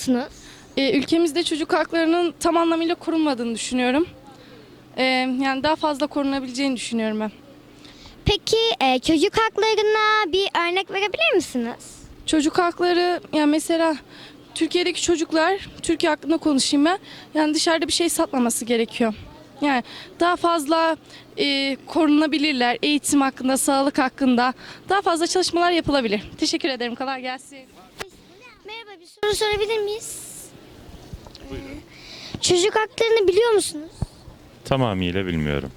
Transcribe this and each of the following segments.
düşünüyorsunuz? Ee, ülkemizde çocuk haklarının tam anlamıyla korunmadığını düşünüyorum. Ee, yani daha fazla korunabileceğini düşünüyorum ben. Peki e, çocuk haklarına bir örnek verebilir misiniz? Çocuk hakları yani mesela Türkiye'deki çocuklar, Türkiye hakkında konuşayım ben. Yani dışarıda bir şey satmaması gerekiyor. Yani daha fazla e, korunabilirler eğitim hakkında, sağlık hakkında. Daha fazla çalışmalar yapılabilir. Teşekkür ederim. Kolay gelsin. Bir soru sorabilir miyiz? Ee, Çocuk haklarını biliyor musunuz? Tamamıyla bilmiyorum.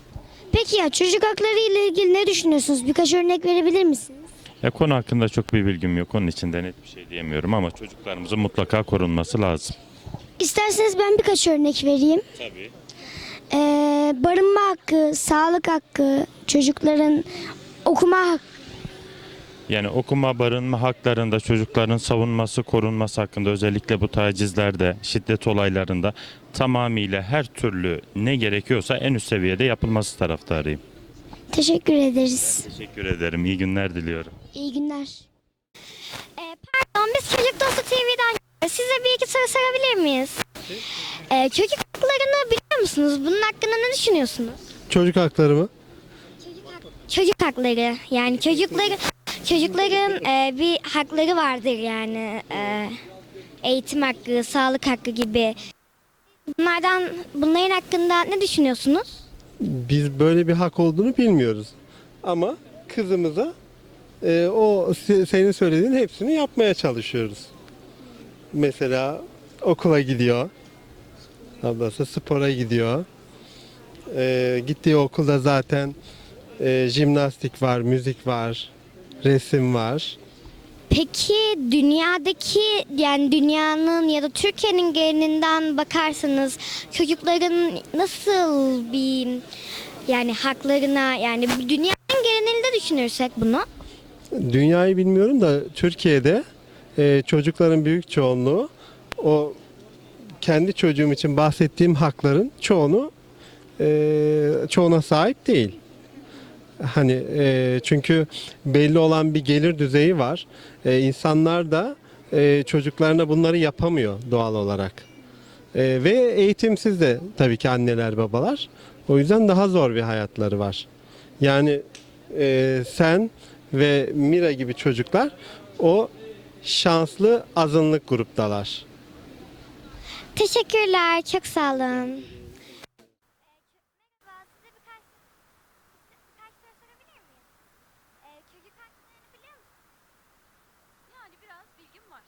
Peki ya çocuk hakları ile ilgili ne düşünüyorsunuz? Birkaç örnek verebilir misiniz? Ya konu hakkında çok bir bilgim yok. Onun için de net bir şey diyemiyorum ama çocuklarımızın mutlaka korunması lazım. İsterseniz ben birkaç örnek vereyim. Tabii. Ee, barınma hakkı, sağlık hakkı, çocukların okuma hakkı. Yani okuma, barınma haklarında çocukların savunması, korunması hakkında özellikle bu tacizlerde, şiddet olaylarında tamamıyla her türlü ne gerekiyorsa en üst seviyede yapılması taraftarıyım. Teşekkür ederiz. Teşekkür ederim. İyi günler diliyorum. İyi günler. Ee, pardon biz Çocuk Dostu TV'den size bir iki soru sorabilir miyiz? Ee, çocuk haklarını biliyor musunuz? Bunun hakkında ne düşünüyorsunuz? Çocuk hakları mı? Çocuk hakları yani çocukları çocukların e, bir hakları vardır yani e, eğitim hakkı, sağlık hakkı gibi. Bunlardan bunların hakkında ne düşünüyorsunuz? Biz böyle bir hak olduğunu bilmiyoruz. Ama kızımıza e, o se- senin söylediğin hepsini yapmaya çalışıyoruz. Mesela okula gidiyor. Ablası spora gidiyor. E, gittiği okulda zaten e, jimnastik var, müzik var, resim var. Peki dünyadaki yani dünyanın ya da Türkiye'nin genelinden bakarsanız çocukların nasıl bir yani haklarına yani dünyanın genelinde düşünürsek bunu Dünyayı bilmiyorum da Türkiye'de e, çocukların büyük çoğunluğu o kendi çocuğum için bahsettiğim hakların çoğunu e, çoğuna sahip değil. Hani e, çünkü belli olan bir gelir düzeyi var. E, insanlar da e, çocuklarına bunları yapamıyor doğal olarak. E, ve eğitimsiz de tabii ki anneler babalar. O yüzden daha zor bir hayatları var. Yani e, sen ve Mira gibi çocuklar o şanslı azınlık gruptalar. Teşekkürler. Çok sağ olun. Yani biraz bilgim var.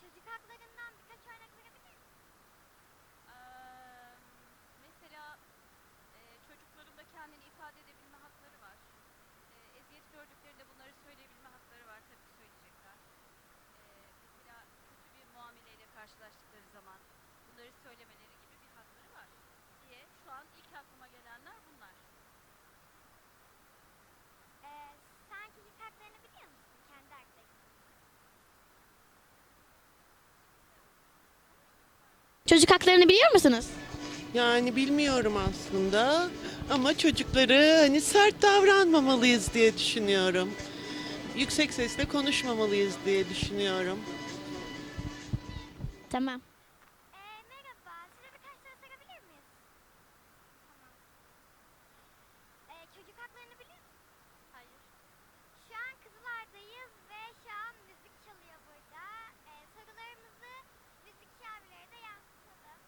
Çocuk haklarından birkaç örnek verebilir Ee, mesela e, çocukların da kendini ifade edebilme hakları var. E, eziyet gördüklerinde bunları söyleyebilme hakları var. Tabii ki söyleyecekler. E, mesela kötü bir muameleyle karşılaştıkları zaman bunları söylemeleri gibi bir hakları var diye şu an ilk aklıma gelenler bunlar. sen çocuk haklarını biliyor musun? Kendi haklarını. Çocuk haklarını biliyor musunuz? Yani bilmiyorum aslında ama çocukları hani sert davranmamalıyız diye düşünüyorum. Yüksek sesle konuşmamalıyız diye düşünüyorum. Tamam. merhaba, size birkaç soru sorabilir miyiz? Tamam. çocuk haklarını biliyor musunuz? Hayır. Şu an Kızılay'dayız ve şu an müzik çalıyor burada. Ee, sorularımızı müzikçi abilere de yansıtalım.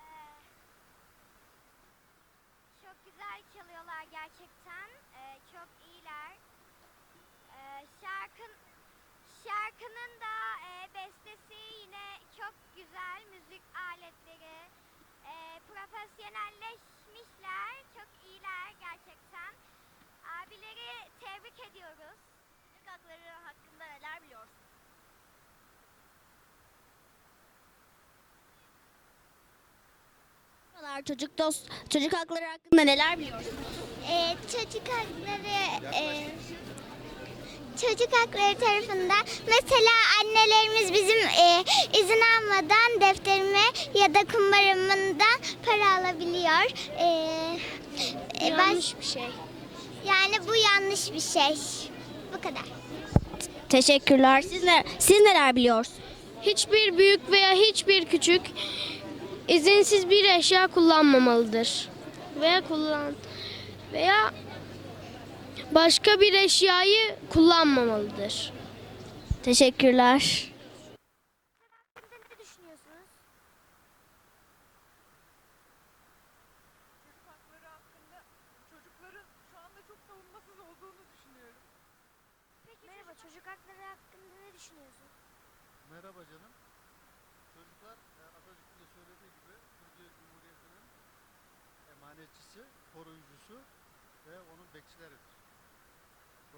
Ee, çok güzel çalıyorlar gerçekten. Ee, çok iyiler. Ee, şarkın Şarkının da e, bestesi yine çok güzel müzik aletleri. E, profesyonelleşmişler, çok iyiler gerçekten. Abileri tebrik ediyoruz. Çocuk hakları hakkında neler biliyorsun? Çocuk dost, çocuk hakları hakkında neler biliyorsunuz? E, çocuk hakları e, çocuk hakları tarafında mesela annelerimiz bizim e, izin almadan defterime ya da kumbaramından para alabiliyor. E, yanlış bir şey. Yani bu yanlış bir şey. Bu kadar. Teşekkürler. Siz, ne, siz neler biliyorsunuz? Hiçbir büyük veya hiçbir küçük izinsiz bir eşya kullanmamalıdır. Veya kullan veya başka bir eşyayı kullanmamalıdır. Teşekkürler. Çocuk hakları hakkında ne düşünüyorsun? Merhaba canım. Çocuklar e, Atatürk'ün de söylediği gibi Türkiye Cumhuriyeti'nin emanetçisi, koruyucusu ve onun bekçileridir.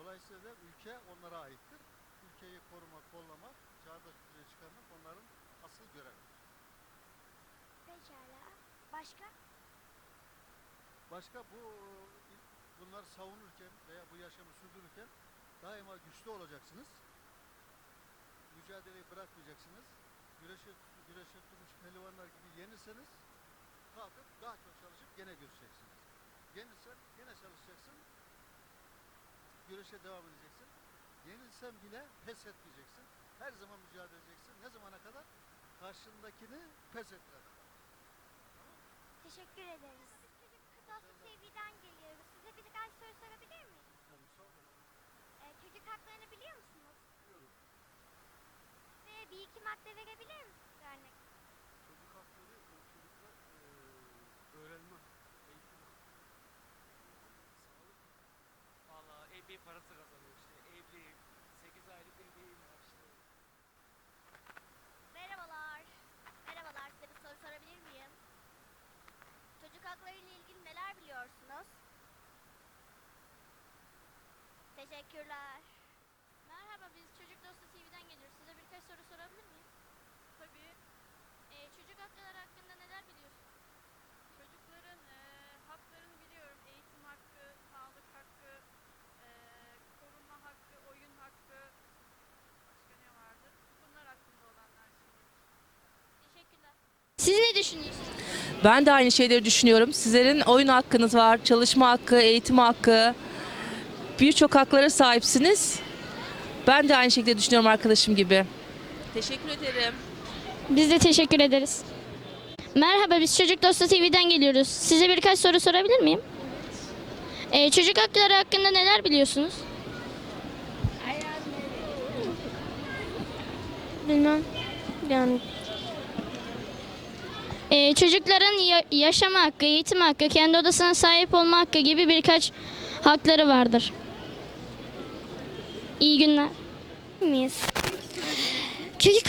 Dolayısıyla da ülke onlara aittir. Ülkeyi korumak, kollamak, çağdaş düzeye çıkarmak onların asıl görevidir. Pekala. Başka? Başka bu bunları savunurken veya bu yaşamı sürdürürken daima güçlü olacaksınız. Mücadeleyi bırakmayacaksınız. Güreşe, güreşe tutmuş pehlivanlar gibi yenirseniz kalkıp daha çok çalışıp gene görüşeceksiniz. Yenilsen gene çalışacaksın. Güreşe devam edeceksin. Yenilsen bile pes etmeyeceksin. Her zaman mücadele edeceksin. Ne zamana kadar? Karşındakini pes ettirene kadar. Teşekkür ederiz. Çocuk Dostu TV'den geliyoruz. Size birkaç soru sorabilir miyim? Tabii sor. Ee, çocuk haklarını biliyor musunuz? Ve bir iki madde verebilir misiniz örnek? Çocuk hakları o çocuklar eee, öğrenme, eğitim hakkı. Sağlık Vallahi epey parası kazanıyor işte. Evliyim. 8 aylık bebeğim var işte. Merhabalar. Merhabalar. Size bir soru sorabilir miyim? Çocuk hakları ile ilgili neler biliyorsunuz? Teşekkürler. Merhaba biz Çocuk Dostu TV'den geliyoruz. Size birkaç soru sorabilir miyim? Tabii. Ee, çocuk hakları hakkında neler biliyorsunuz? Çocukların ee, haklarını biliyorum. Eğitim hakkı, sağlık hakkı, ee, korunma hakkı, oyun hakkı. Başka ne vardı? Bunlar hakkında olanlar şimdi. Teşekkürler. Siz ne düşünüyorsunuz? Ben de aynı şeyleri düşünüyorum. Sizlerin oyun hakkınız var, çalışma hakkı, eğitim hakkı. Birçok haklara sahipsiniz. Ben de aynı şekilde düşünüyorum arkadaşım gibi. Teşekkür ederim. Biz de teşekkür ederiz. Merhaba biz Çocuk Dostu TV'den geliyoruz. Size birkaç soru sorabilir miyim? Ee, çocuk hakları hakkında neler biliyorsunuz? Bilmem. Yani Ee, çocukların ya- yaşama hakkı, eğitim hakkı, kendi odasına sahip olma hakkı gibi birkaç hakları vardır. İyi günler. Miyiz? Çocuk,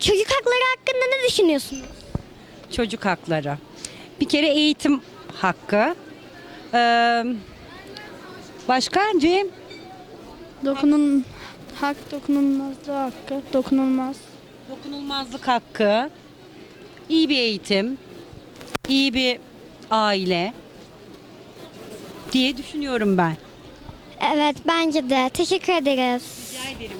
çocuk hakları hakkında ne düşünüyorsunuz? çocuk hakları. Bir kere eğitim hakkı. Ee, başka Cem? Dokunun hak dokunulmazlığı hakkı, dokunulmaz. Dokunulmazlık hakkı. iyi bir eğitim. iyi bir aile diye düşünüyorum ben. Evet bence de. Teşekkür ederiz. Rica ederim.